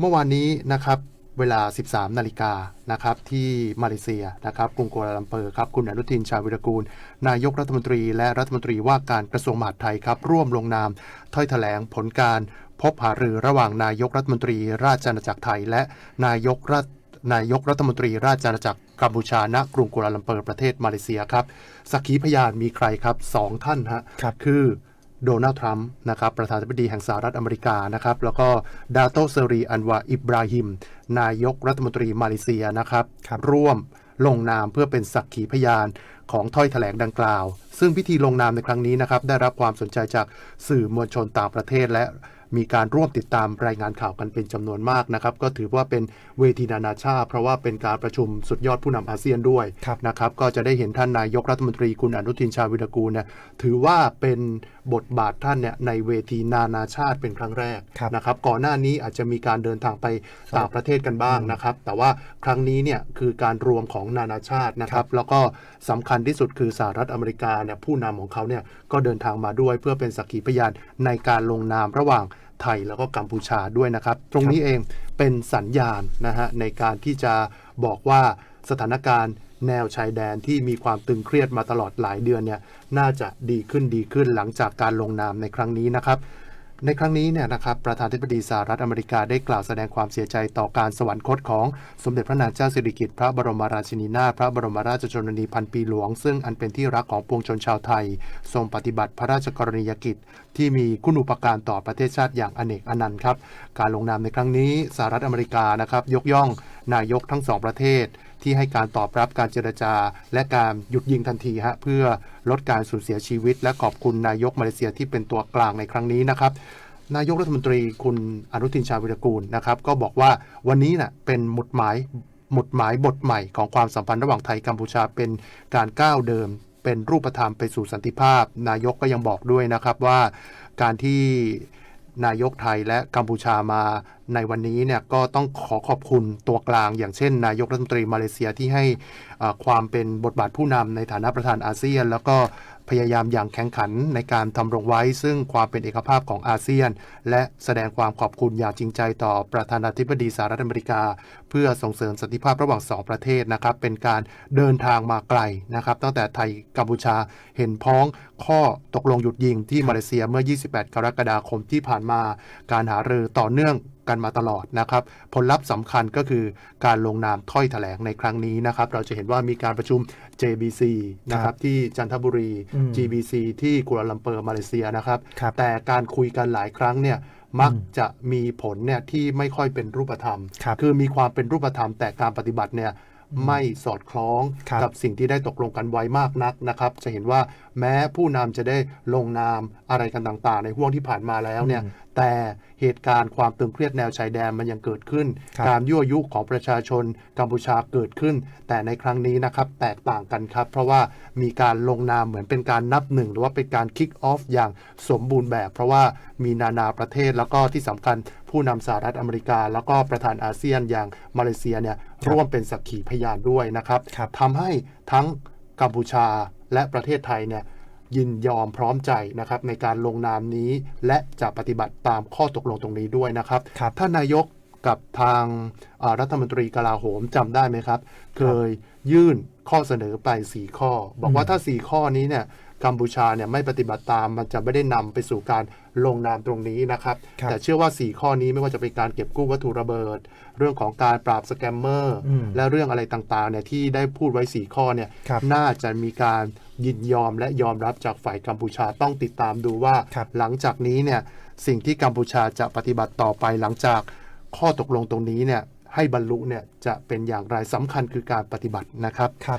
เมื่อวานนี้นะครับเวลา 13 นาฬิกานะครับที่มาเลเซียนะครับกรุงกัวลาลัมเปอร์ครับคุณอนุทินชาญวิรกูล นายกรัฐมนตรีและรัฐมนตรีว่าการกระทรวงมหาดไทยครับ ร่วมลงนามถ้อยแถลงผลการพบหารือระหว่างนายกรัฐมนตรีราชอาณาจักรไทย และนายกรัฐนายกรัฐมนตรีราชอาณาจักรกัมพูชาณกรุงกัวลาลัมเปอร์ประเทศมาเลเซียครับสักขีพยานมีใครครับสองท่านฮะครับคือ โดนัลด์ทรัมป์นะครับประธานาธิบดีแห่งสหรัฐอเมริกานะครับแล้วก็ดาโตเซรีอันวาอิบราฮิม นายกรัฐมนตรีมาเลเซียนะครับครับร่วมลงนามเพื่อเป็นสักขีพยานของถ้อยแถลงดังกล่าว ซึ่งพิธีลงนามในครั้งนี้นะครับได้รับความสนใจจากสื่อมวลชนต่างประเทศและ มีการร่วมติดตามรายงานข่าวกันเป็นจำนวนมากนะครับ ก็ถือว่าเป็นเวทีนานาชาติ เพราะว่าเป็นการประชุมสุดยอดผู้นำอาเซียนด้วยครับนะครับ ก็จะได้เห็นท่านนายกรัฐมนตรีคุณอนุทินชาญวิรกูลเนี่ยถือว่าเป็นบทบาทท่านเนี่ยในเวทีนานาชาติเป็นครั้งแรกครับนะครับ ก่อนหน้านี้อาจจะมีการเดินทางไปต่างประเทศกันบ้างนะครับ แต่ว่าครั้งนี้เนี่ยคือการรวมของนานาชาตินะครับ แล้วก็สำคัญที่สุดคือสหรัฐอเมริกาเนี่ยผู้นำของเขาเนี่ยก็เดินทางมาด้วยเพื่อเป็นสักขีพยานในการลงนามระหว่าง ไทยแล้วก็กัมพูชาด้วยนะครับ ตรงนี้เองเป็นสัญญาณนะฮะในการที่จะบอกว่าสถานการณ์แนวชายแดนที่มีความตึงเครียดมาตลอดหลายเดือนเนี่ยน่าจะดีขึ้นดีขึ้นหลังจากการลงนามในครั้งนี้นะครับ ในครั้งนี้เนี่ยนะครับประธานธิบดีสหรัฐอเมริกาได้กล่าวแสดงความเสียใจต่อการสวรรคตของสมเด็จพระนางเจ้าสิริกิติ์พระบรมราชินีนาถพระบรมราชชนนีพันปีหลวง ซึ่งอันเป็นที่รักของปวงชนชาวไทย ทรงปฏิบัติพระราชกรณียกิจ ที่มีคุณูปการต่อประเทศชาติอย่างอเนกอนันต์ครับ การลงนามในครั้งนี้สหรัฐอเมริกานะครับยกย่องนายกทั้งสองประเทศ ที่ให้การตอบรับการเจรจา และการหยุดยิงทันทีฮะเพื่อลดการสูญเสียชีวิต และขอบคุณนายกมาเลเซียที่เป็นตัวกลางในครั้งนี้นะครับนายกรัฐมนตรีคุณอนุทินชาญวิรกูลนะครับก็บอกว่าวันนี้น่ะเป็นหมุดหมายหมุดหมายบทใหม่ของความสัมพันธ์ระหว่างไทยกัมพูชาเป็นการก้าวเดิม เป็นรูปธรรมไปสู่สันติภาพ นายกก็ยังบอกด้วยนะครับว่าการที่นายกไทยและกัมพูชามา ในวันนี้เนี่ยก็ต้องขอขอบคุณตัวกลาง อย่างเช่น นายกรัฐมนตรีมาเลเซียที่ให้ความเป็นบทบาทผู้นำในฐานะประธานอาเซียน แล้วก็พยายามอย่างแข็งขันในการทำรงไว้ ซึ่งความเป็นเอกภาพของอาเซียน และแสดงความขอบคุณอย่างจริงใจต่อประธานาธิบดีสหรัฐอเมริกา เพื่อส่งเสริมสันติภาพระหว่างสองประเทศนะครับ เป็นการเดินทางมาไกลนะครับ ตั้งแต่ไทยกัมพูชาเห็นพ้องข้อตกลงหยุดยิงที่มาเลเซียเมื่อ 28 กรกฎาคมที่ผ่านมา การหารือต่อเนื่อง กันมาตลอดนะครับผลลัพธ์สำคัญก็คือการลงนามถ้อยแถลงในครั้งนี้นะครับเราจะเห็นว่ามีการประชุม JBC นะครับที่จันทบุรีอืม GBC ที่กัวลาลัมเปอร์มาเลเซียนะครับครับแต่การคุยกันหลายครั้งเนี่ยมักจะมีผลเนี่ยที่ไม่ค่อยเป็นรูปธรรมครับคือมีความเป็นรูปธรรมแต่การปฏิบัติเนี่ย ไม่สอดคล้องครับกับสิ่งที่ได้ตกลงกันไว้มากนักนะครับ จะเห็นว่าแม้ผู้นำจะได้ลงนามอะไรกันต่างๆ ในห่วงที่ผ่านมาแล้วเนี่ยอืมแต่เหตุการณ์ความตึงเครียดแนวชายแดนมันยังเกิดขึ้นครับการยั่วยุของประชาชนกัมพูชาเกิดขึ้น แต่ในครั้งนี้นะครับแตกต่างกันครับ เพราะว่ามีการลงนามเหมือนเป็นการนับหนึ่งหรือว่าเป็นการคิกออฟอย่างสมบูรณ์แบบ เพราะว่ามีนานาประเทศแล้วก็ที่สำคัญผู้นำสหรัฐอเมริกา แล้วก็ประธานอาเซียนอย่างมาเลเซียเนี่ย ร่วมเป็นสักขีพยานด้วยนะครับครับทำให้ทั้งกัมพูชาและประเทศไทยเนี่ยยินยอมพร้อมใจนะครับในการลงนามนี้และจะปฏิบัติตามข้อตกลงตรงนี้ด้วยนะครับครับท่านนายกกับทางอ่ารัฐมนตรีกลาโหมจำได้ไหมครับ เคยยื่นข้อเสนอไป 4 ข้อ บอกว่าถ้า 4 ข้อนี้เนี่ย กัมพูชาเนี่ยไม่ปฏิบัติตามมันจะไม่ได้นำไปสู่การลงนามตรงนี้นะครับครับแต่เชื่อว่า 4 ข้อนี้ไม่ว่าจะเป็นการเก็บกู้วัตถุระเบิด เรื่องของการปราบสแกมเมอร์อืมและเรื่องอะไรต่างๆเนี่ยที่ได้พูดไว้ 4 ข้อเนี่ยครับน่าจะมีการยินยอมและยอมรับจากฝ่ายกัมพูชาต้องติดตามดูว่าครับหลังจากนี้เนี่ยสิ่งที่กัมพูชาจะปฏิบัติต่อไปหลังจากข้อตกลงตรงนี้เนี่ยให้บรรลุเนี่ยจะเป็นอย่างไรสำคัญคือการปฏิบัตินะครับครับ